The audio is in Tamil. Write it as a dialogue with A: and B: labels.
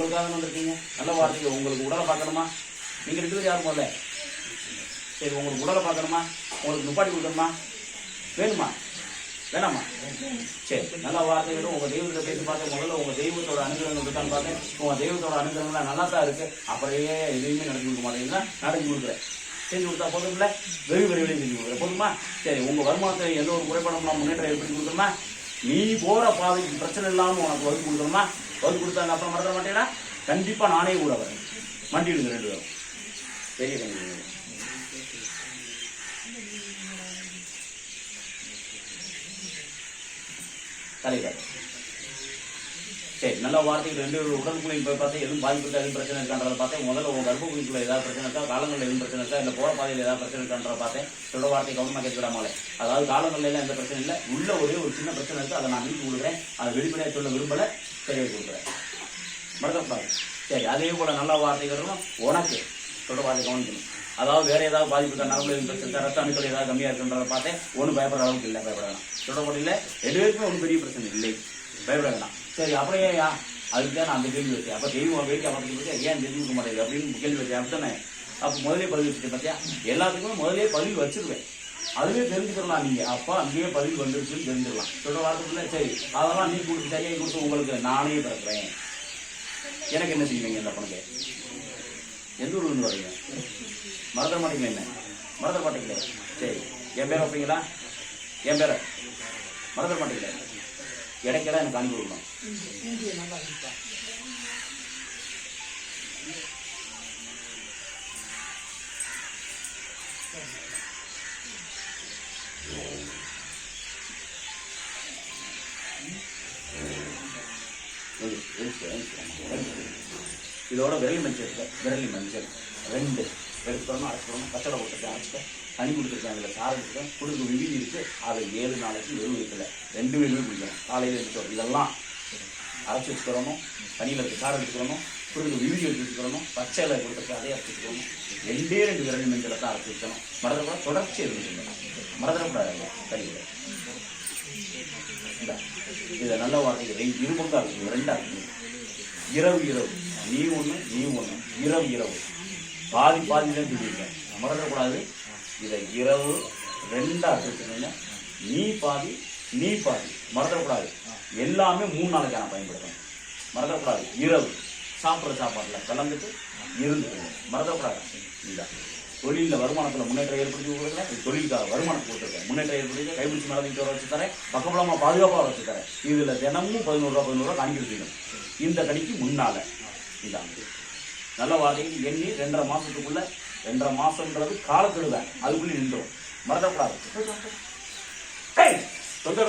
A: உங்களுக்காக வந்திருக்கீங்க நல்ல வார்த்தைங்க. உங்களுக்கு உடலை பார்க்கணுமா? நீங்க இருக்கிறது யாரும் போல சரி உங்களுக்கு உடலை பார்க்கணுமா? உங்களுக்கு நுப்பாட்டி கொடுக்கணுமா? வேணுமா? வேணாமா? சரி நல்ல வார்த்தைகளும் உங்க தெய்வத்தை பேசி பார்த்தேன் முதல்ல உங்க தெய்வத்தோட அனுகிரகங்கள் இருக்கான்னு பார்த்தேன் உங்க தெய்வத்தோட அனுகிரகம்லாம் நல்லா தான் இருக்கு. அப்படியே எதுவுமே நடந்து கொடுக்க மாட்டேங்குதுன்னா நடந்து கொடுக்குறேன். செஞ்சு கொடுத்தா போதும்ல? வெகு விரைவில் செஞ்சு கொடுக்குறேன். போதுமா? சரி உங்கள் வருமானத்தை எந்த ஒரு குறைபாடும் நான் முன்னேற்றம் ஏற்படுத்தி கொடுக்கணுமா? நீ போகிற பாதைக்கு பிரச்சனை இல்லாமல் உனக்கு வகுப்பு கொடுக்கணுமா? வகுப்பு கொடுத்தாங்க அப்புறம் மறந்துட மாட்டேனா கண்டிப்பா நானே கூட வரேன். மண்டிடுங்க ரெண்டு பேரும். பெரிய கண்டிப்பாக தலைவர் சரி நல்ல வார்த்தைகள் ரெண்டு உடலுக்குள்ளையும் போய் பார்த்தா எதுவும் பாதிப்பு எதுவும் பிரச்சனை இருக்கான்றத பார்த்தேன். முதல்ல உங்க கர்ப்பகுதிக்குள்ள ஏதாவது பிரச்சனை இருக்கா காலங்களில் எதுவும் பிரச்சனை இருக்கா இல்லை போற பாதையில் ஏதாவது பிரச்சனை இருக்கான்றத பார்த்தேன். சொல்ல வார்த்தை கவனமாக கேட்கலாமலே அதாவது காலங்களில் எந்த பிரச்சனை இல்லை. உள்ள ஒரே ஒரு சின்ன பிரச்சனை இருக்கு அதை நான் மீட்டு கொடுக்குறேன். அதை வெளிப்படையாக சொல்ல விரும்பல தெரிய கொடுக்குறேன். மறக்கக்கூடாது. சரி அதே போல நல்ல வார்த்தைகளும் உனக்கு சொல்ற வார்த்தை கவனிக்கணும் அதாவது வேற ஏதாவது பாதிப்பு இருக்கா நரம்பு எதுவும் பிரச்சனை ரத்த அணுக்கள் ஏதாவது கம்மியா இருக்குன்றத பார்த்தேன். ஒன்றும் பயப்படுற அளவுக்கு இல்லை பயப்படலாம் சொல்ல முடியல ரெண்டு பேருக்குமே ஒன்றும் பெரிய பிரச்சனை இல்லை. பயப்பட சரி அப்புறம் ஏயா அதுக்கு தான் நான் அந்த கேள்வி வச்சேன் அப்போ தெய்வம் வேட்டி அவருக்கு பற்றி ஏன் தெரிஞ்சுக்க மாட்டேங்குது அப்படின்னு கேள்வி வச்சேன் அப்படித்தானே? அப்போ முதலே பதிவு வச்சுட்டு பார்த்தியா எல்லாத்துக்குமே முதலே பதிவு வச்சிருவேன். அதுவே தெரிஞ்சுக்கலாம் நீங்கள் அப்பா அங்கேயே பதிவு வந்துருச்சுன்னு தெரிஞ்சிடலாம் சொல்கிற வார்த்தைக்குள்ள சரி அதெல்லாம் நீ கொடுத்து சரியாக கொடுத்து உங்களுக்கு நானே பிறக்கிறேன். எனக்கு என்ன செய்வீங்க இந்த பணத்தை எந்த ஊர்லேருந்து வரீங்க? மறந்துட மாட்டீங்களா என்ன? மறந்துட மாட்டீங்களே சரி என் பேரை வைப்பீங்களா? என் பேரை? மறந்துட மாட்டீங்களே இடைக்கெல்லாம் எனக்கு அனுப்பி விடணும் இதோட விரல் மஞ்சள் விரல் மஞ்சள். ரெண்டு. எடுத்துக்கணும் அரைச்சிக்கணும் பச்சளை கொடுத்துருக்கேன் அரைச்சிட்டேன் தனி கொடுத்துருக்கேன் அதில் சாரம் எடுத்துக்கேன் கொடுக்க விதி இருக்கு அது ஏழு நாளைக்கு வெறும் வீட்டில் ரெண்டு வீடுமே குடிக்கணும் காலையில் இருக்கோம் இதெல்லாம் அரைச்சி வச்சுக்கிறணும் தண்ணியில் இருக்க சாரம் எடுத்துக்கிறணும் கொடுக்க விதி எடுத்து பச்சை இலை கொடுத்துருக்கு அதே அரைச்சி ரெண்டே ரெண்டு விரல் மஞ்சளை தான் அரைச்சி வச்சணும் மரத்தை கூட தொடர்ச்சி இருந்துச்சுங்க மறந்துடக்கூடாது கழிவுல தண்ணியில் இதை நல்ல வார்த்தைக்கு ரெண்டு இருபங்கா இருக்கு ரெண்டாக இருக்கு இரவு இரவு நீ ஒன்று நீ ஒன்று இரவு இரவு பாதி பாதி தான் சொல்லியிருக்கேன். மறந்துடக்கூடாது இதை இரவு ரெண்டா வச்சுக்கோங்க நீ பாதி நீ பாதி. மறந்துடக்கூடாது எல்லாமே மூணு நாளைக்கு நான் பயன்படுத்தணும் மறந்துடக்கூடாது இரவு சாப்பிட்ற சாப்பாட்டில் கலந்துட்டு இருந்துக்கணும் மறந்துடக்கூடாது இல்லை தொழிலில் வருமானத்தில் முன்னேற்றம் ஏற்படுத்தி கொடுக்குறேன் தொழிலுக்காக வருமானம் கொடுத்துருக்கேன். முன்னேற்றம் ஏற்படுத்தி கைபிடிச்சி நடந்துட்டு வர வச்சு தரேன். பக்கபலமாக பாதுகாப்பாக வச்சு தரேன். இதில் தினமும் பதினோருவா பதினோருவா ரூபா வச்சுக்கணும் இந்த கணிக்கு முன்னால். இதான் நல்ல வார்த்தைக்கு எண்ணி ரெண்டரை மாசத்துக்குள்ள ரெண்டரை மாசம்ன்றது காலக்கெடுவேன் அதுக்குள்ளே நின்றோம். மறந்துடக்கூடாது. தொந்தரவு